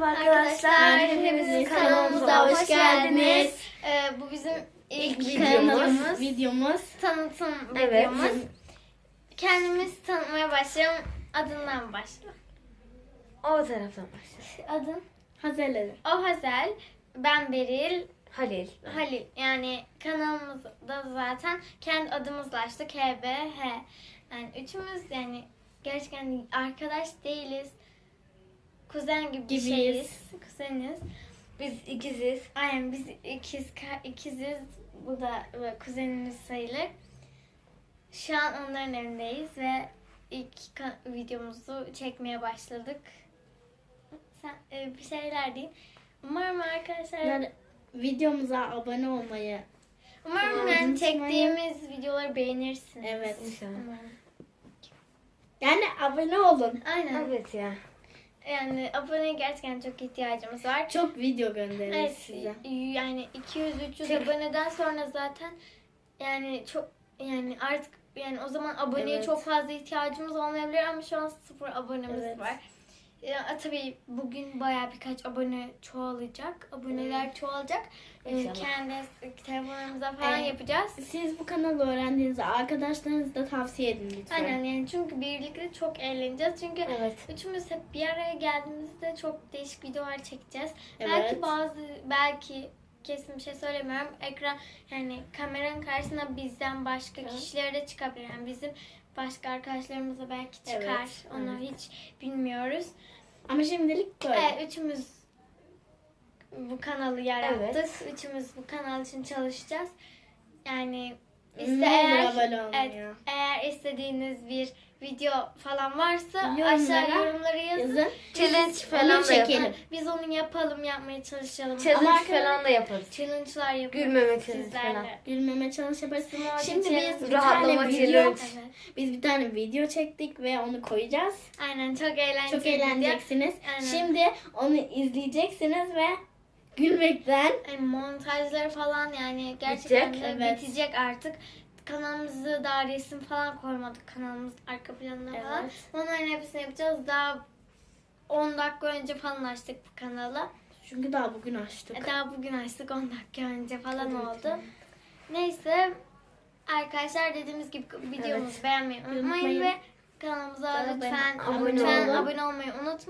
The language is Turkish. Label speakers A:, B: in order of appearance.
A: Merhaba
B: Arkadaşlar
A: arkadaşlar.
B: hepinizin
A: kanalımıza hoş geldiniz.
B: Ee, bu bizim ilk,
A: İlk
B: videomuz.
A: videomuz.
C: videomuz.
B: Tanıtım
A: Evet.
B: videomuz. Kendimizi tanıtmaya başlayalım. Adından başla.
A: O taraftan başla.
B: Adın?
C: Hazırladım.
B: O Hazel. Ben Beril.
A: Halil.
B: Halil. Yani kanalımızda zaten kendi adımızla açtık. H, B, H. Yani üçümüz yani gerçekten arkadaş değiliz. Kuzen gibi bir
C: Gibiyiz.
B: şeyiz. Kuzeniz.
A: Biz ikiziz.
B: Aynen biz ikiz ikiziz. Bu da kuzenimiz sayılır. Şu an onların evindeyiz ve ilk videomuzu çekmeye başladık. Sen e, bir şeyler deyin. Umarım arkadaşlar
C: Yani videomuza abone olmayı.
B: umarım yani
C: unutmayın.
B: çektiğimiz videoları beğenirsiniz.
C: Evet.
A: İnşallah.
B: Umarım.
C: Yani abone olun.
B: Aynen.
A: Evet ya.
B: Yani aboneye gerçekten çok ihtiyacımız var.
C: Çok video göndeririz
B: Evet,
C: size.
B: yani 200-300
A: Çok-
B: aboneden sonra zaten yani çok yani artık yani o zaman aboneye
C: Evet.
B: çok fazla ihtiyacımız olmayabilir ama şu an sıfır abonemiz
C: Evet.
B: var. Ya, tabii bugün bayağı birkaç abone çoğalacak. Aboneler çoğalacak. Ee, kendi telefonumuza falan
C: Evet.
B: yapacağız.
C: Siz bu kanalı öğrendiğinizde arkadaşlarınıza da tavsiye edin lütfen.
B: Aynen yani çünkü birlikte çok eğleneceğiz. Çünkü
A: Evet.
B: Üçümüz hep bir araya geldiğimizde çok değişik videolar çekeceğiz.
C: Evet.
B: Belki bazı belki kesin bir şey söylemiyorum. Ekran yani kameranın karşısına bizden başka kişiler de çıkabilir. Yani bizim başka arkadaşlarımıza belki çıkar.
C: Evet,
B: Onu hiç bilmiyoruz.
C: Ama şimdilik böyle.
B: Evet, üçümüz bu kanalı yarattık.
A: Evet.
B: Üçümüz bu kanal için çalışacağız. Yani
C: olur
B: eğer, evet, istediğiniz bir video falan varsa
C: Yorumlara
B: aşağı yorumlara yazın.
C: Yazın.
A: Challenge
C: Onu
A: falan da yapalım.
B: Biz onu yapalım, yapmaya çalışalım.
A: Challenge
B: Ama
A: falan da yaparız.
B: challenge'lar yaparız.
A: Gülmeme challenge falan.
C: Gülmeme çalış yaparız. Şimdi
B: challenge.
C: biz bir tane video,
A: challenge.
B: Evet.
C: biz bir tane video çektik ve onu koyacağız.
B: Aynen çok eğlenceli.
C: Çok eğleneceksiniz.
B: Aynen.
C: Şimdi onu izleyeceksiniz ve gülmekten
B: Yani montajları falan yani gerçekten
A: Bitecek,
B: de
C: evet.
B: bitecek artık. Kanalımızı daha resim falan koymadık kanalımız arka planına falan.
C: Evet.
B: Onların hepsini yapacağız. Daha 10 dakika önce falan açtık bu kanalı.
C: çünkü daha bugün açtık.
B: E, Daha bugün açtık 10 dakika önce falan oldu. Neyse arkadaşlar dediğimiz gibi videomuzu
A: Evet.
B: beğenmeyi unutmayın
C: Unutmayın.
B: ve kanalımıza lütfen
A: abone
B: lütfen abone olmayı unutmayın.